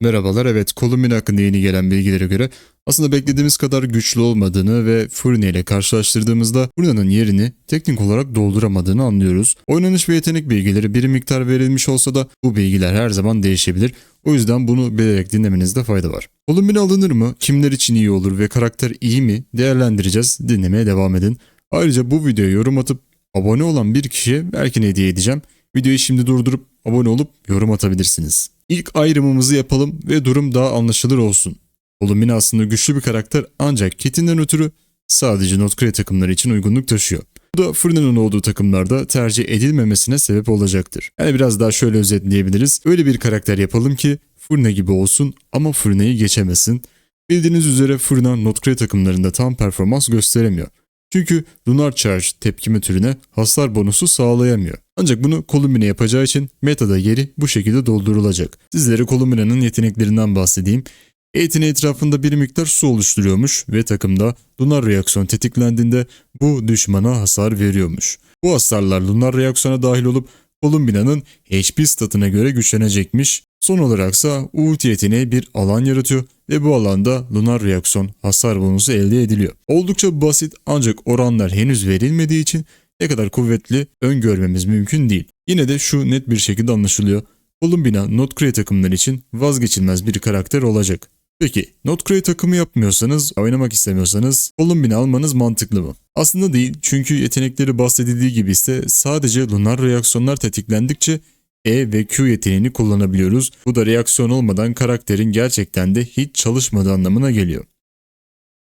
Merhabalar evet Columbine hakkında yeni gelen bilgilere göre aslında beklediğimiz kadar güçlü olmadığını ve Furnia ile karşılaştırdığımızda Furnia'nın yerini teknik olarak dolduramadığını anlıyoruz. Oynanış ve yetenek bilgileri bir miktar verilmiş olsa da bu bilgiler her zaman değişebilir. O yüzden bunu bilerek dinlemenizde fayda var. Columbine alınır mı? Kimler için iyi olur ve karakter iyi mi? Değerlendireceğiz. Dinlemeye devam edin. Ayrıca bu videoya yorum atıp abone olan bir kişiye belki hediye edeceğim. Videoyu şimdi durdurup abone olup yorum atabilirsiniz. İlk ayrımımızı yapalım ve durum daha anlaşılır olsun. Columbine aslında güçlü bir karakter ancak Kit'inden ötürü sadece Notcray takımları için uygunluk taşıyor. Bu da Fırın'ın olduğu takımlarda tercih edilmemesine sebep olacaktır. Yani biraz daha şöyle özetleyebiliriz. Öyle bir karakter yapalım ki Fırna gibi olsun ama Fırna'yı geçemesin. Bildiğiniz üzere Fırna Notcray takımlarında tam performans gösteremiyor. Çünkü Lunar Charge tepkime türüne hasar bonusu sağlayamıyor. Ancak bunu Columbine yapacağı için metada yeri bu şekilde doldurulacak. Sizlere Columbine'nin yeteneklerinden bahsedeyim. Yeteneği etrafında bir miktar su oluşturuyormuş ve takımda lunar reaksiyon tetiklendiğinde bu düşmana hasar veriyormuş. Bu hasarlar lunar reaksiyona dahil olup Columbine'nin HP statına göre güçlenecekmiş. Son olaraksa ulti yeteneği bir alan yaratıyor ve bu alanda lunar reaksiyon hasar bonusu elde ediliyor. Oldukça basit ancak oranlar henüz verilmediği için ne kadar kuvvetli öngörmemiz mümkün değil. Yine de şu net bir şekilde anlaşılıyor. Columbina Notcray takımları için vazgeçilmez bir karakter olacak. Peki Notcray takımı yapmıyorsanız, oynamak istemiyorsanız Columbina almanız mantıklı mı? Aslında değil çünkü yetenekleri bahsedildiği gibi ise sadece lunar reaksiyonlar tetiklendikçe E ve Q yeteneğini kullanabiliyoruz. Bu da reaksiyon olmadan karakterin gerçekten de hiç çalışmadığı anlamına geliyor.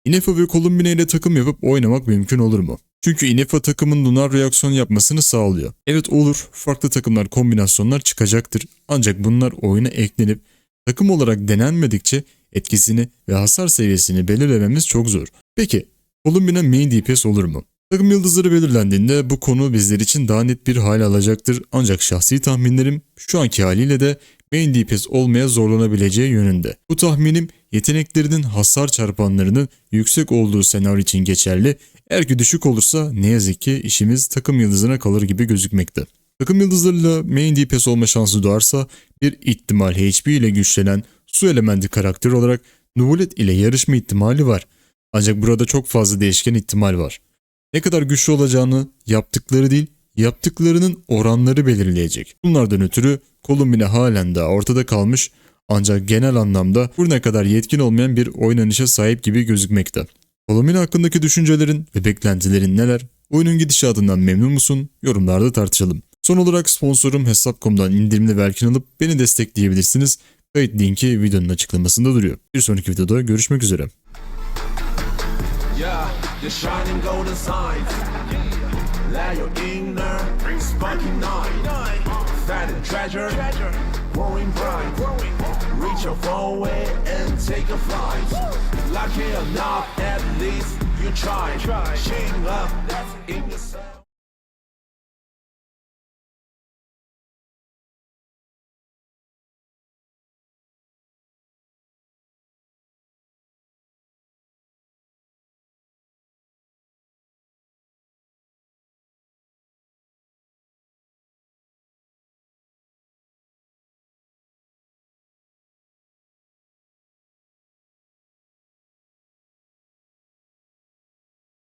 Inefa ve Columbine ile takım yapıp oynamak mümkün olur mu? Çünkü Inefa takımın lunar reaksiyon yapmasını sağlıyor. Evet olur, farklı takımlar kombinasyonlar çıkacaktır. Ancak bunlar oyuna eklenip takım olarak denenmedikçe etkisini ve hasar seviyesini belirlememiz çok zor. Peki, Columbine main DPS olur mu? Takım yıldızları belirlendiğinde bu konu bizler için daha net bir hal alacaktır. Ancak şahsi tahminlerim şu anki haliyle de main DPS olmaya zorlanabileceği yönünde. Bu tahminim yeteneklerinin hasar çarpanlarının yüksek olduğu senaryo için geçerli. Eğer ki düşük olursa ne yazık ki işimiz takım yıldızına kalır gibi gözükmekte. Takım yıldızlarıyla main DPS olma şansı doğarsa bir ihtimal HP ile güçlenen su elementi karakter olarak Nuvulet ile yarışma ihtimali var. Ancak burada çok fazla değişken ihtimal var. Ne kadar güçlü olacağını yaptıkları değil, yaptıklarının oranları belirleyecek. Bunlardan ötürü Columbine halen daha ortada kalmış ancak genel anlamda bu ne kadar yetkin olmayan bir oynanışa sahip gibi gözükmekte. Columbine hakkındaki düşüncelerin ve beklentilerin neler? Oyunun gidişatından memnun musun? Yorumlarda tartışalım. Son olarak sponsorum Hesap.com'dan indirimli verkin alıp beni destekleyebilirsiniz. Kayıt linki videonun açıklamasında duruyor. Bir sonraki videoda görüşmek üzere. Reach your away and take a flight. Lucky not, at least you try. Shing up,